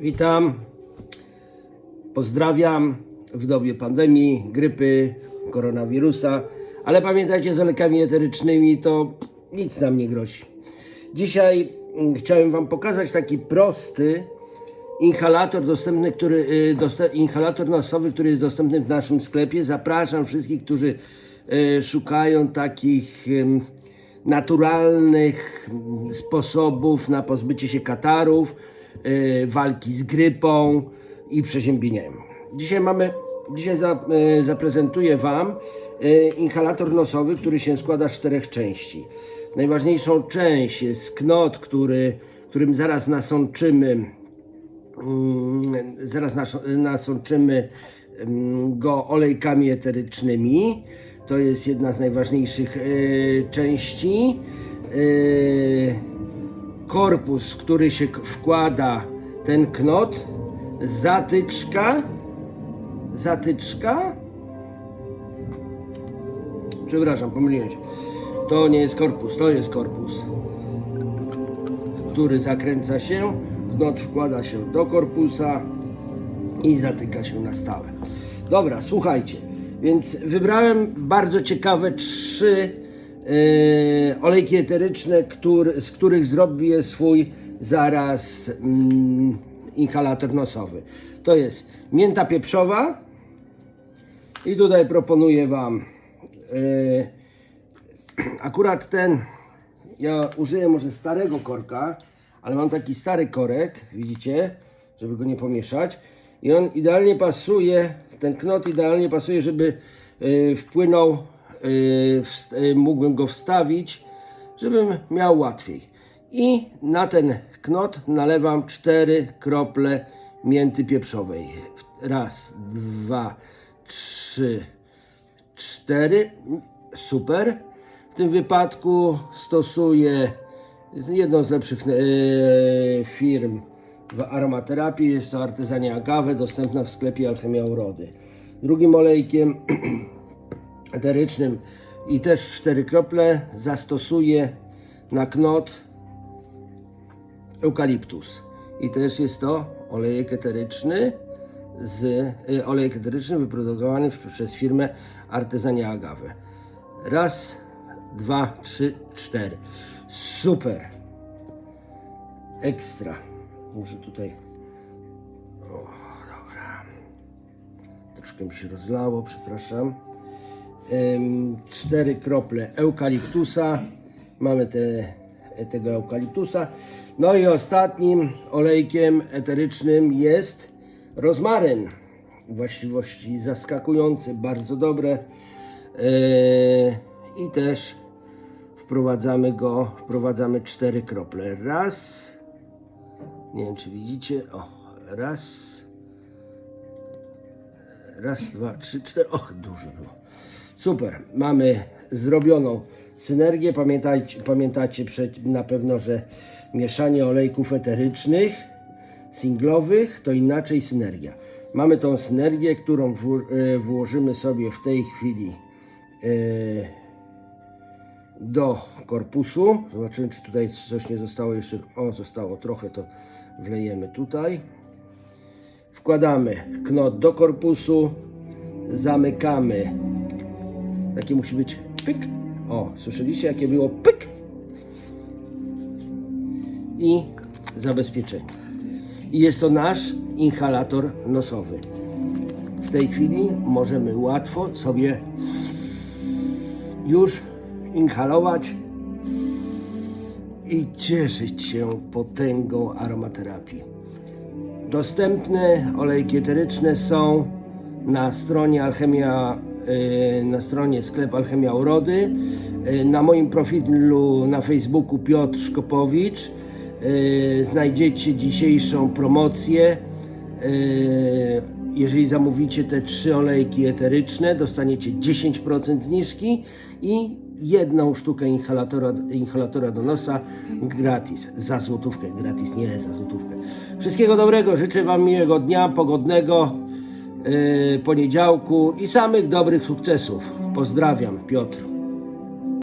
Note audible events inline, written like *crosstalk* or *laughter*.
Witam. Pozdrawiam w dobie pandemii, grypy, koronawirusa. Ale pamiętajcie, z olejkami eterycznymi to nic nam nie grozi. Dzisiaj mm, chciałem Wam pokazać taki prosty inhalator dostępny, który, y, inhalator nosowy, który jest dostępny w naszym sklepie. Zapraszam wszystkich, którzy y, szukają takich naturalnych mm, sposobów na pozbycie się katarów, walki z grypą i przeziębieniem. Dzisiaj mamy, dzisiaj y, zaprezentuję Wam y, inhalator nosowy, który się składa z czterech części. Najważniejszą część jest knot, który, którym zaraz nasączymy Mm, zaraz nas- nasączymy mm, go olejkami eterycznymi. To jest jedna z najważniejszych części. Korpus, który się wkłada ten knot, zatyczka, zatyczka. Przepraszam, pomyliłem się. To nie jest korpus, to jest korpus który zakręca się, knot wkłada się do korpusa i zatyka się na stałe. Dobra, słuchajcie, więc wybrałem bardzo ciekawe trzy olejki eteryczne, który, z których zrobię swój zaraz mm, inhalator nosowy. To jest mięta pieprzowa i tutaj proponuję Wam e, *clears throat* akurat ten, ja użyję może starego korka, ale mam taki stary korek, widzicie, żeby go nie pomieszać. I on idealnie pasuje, ten knot idealnie pasuje, żeby y, wpłynął, mógłbym go wstawić, żebym miał łatwiej. I na ten knot nalewam cztery krople mięty pieprzowej. Raz, dwa, trzy, cztery. Super. W tym wypadku stosuję jedną z lepszych e, firm w aromaterapii. Jest to artezania agave, dostępna w sklepie Alchemia Urody. Drugim olejkiem *clears throat* eterycznym i też cztery krople zastosuję na knot eukaliptus. I też jest to olejek eteryczny z y, olejek eteryczny wyprodukowany przez firmę Artezania Agave. Raz, dwa, trzy, cztery. Super. Ekstra. Może tutaj. O, dobra. Troszkę mi się rozlało, przepraszam. Cztery krople eukaliptusa. Mamy te, tego eukaliptusa. No i ostatnim olejkiem eterycznym jest rozmaryn. Właściwości zaskakujące, bardzo dobre. I też wprowadzamy go, wprowadzamy cztery krople. Raz. Nie wiem, czy widzicie. O, raz. Raz, dwa, trzy, cztery. Och, dużo było. Super. Mamy zrobioną synergię. Pamiętajcie, pamiętacie na pewno, że mieszanie olejków eterycznych, singlowych, to inaczej synergia. Mamy tą synergię, którą e, włożymy sobie w tej chwili e, do korpusu. Zobaczymy, czy tutaj coś nie zostało jeszcze. O, zostało trochę, to wlejemy tutaj. Wkładamy knot do korpusu, zamykamy. Taki musi być pyk. O, słyszeliście jakie było pyk? I zabezpieczenie. I jest to nasz inhalator nosowy. W tej chwili możemy łatwo sobie już inhalować i cieszyć się potęgą aromaterapii. Dostępne olejki eteryczne są na stronie Alchemia, na stronie sklep Alchemia Urody, y, na moim profilu na Facebooku Piotr Szkopowicz. y, Znajdziecie dzisiejszą promocję. Jeżeli zamówicie te trzy olejki eteryczne, dostaniecie 10% zniżki i jedną sztukę inhalatora, inhalatora do nosa gratis. Za złotówkę, gratis, nie za złotówkę. Wszystkiego dobrego, życzę Wam miłego dnia, pogodnego poniedziałku i samych dobrych sukcesów. Pozdrawiam, Piotr.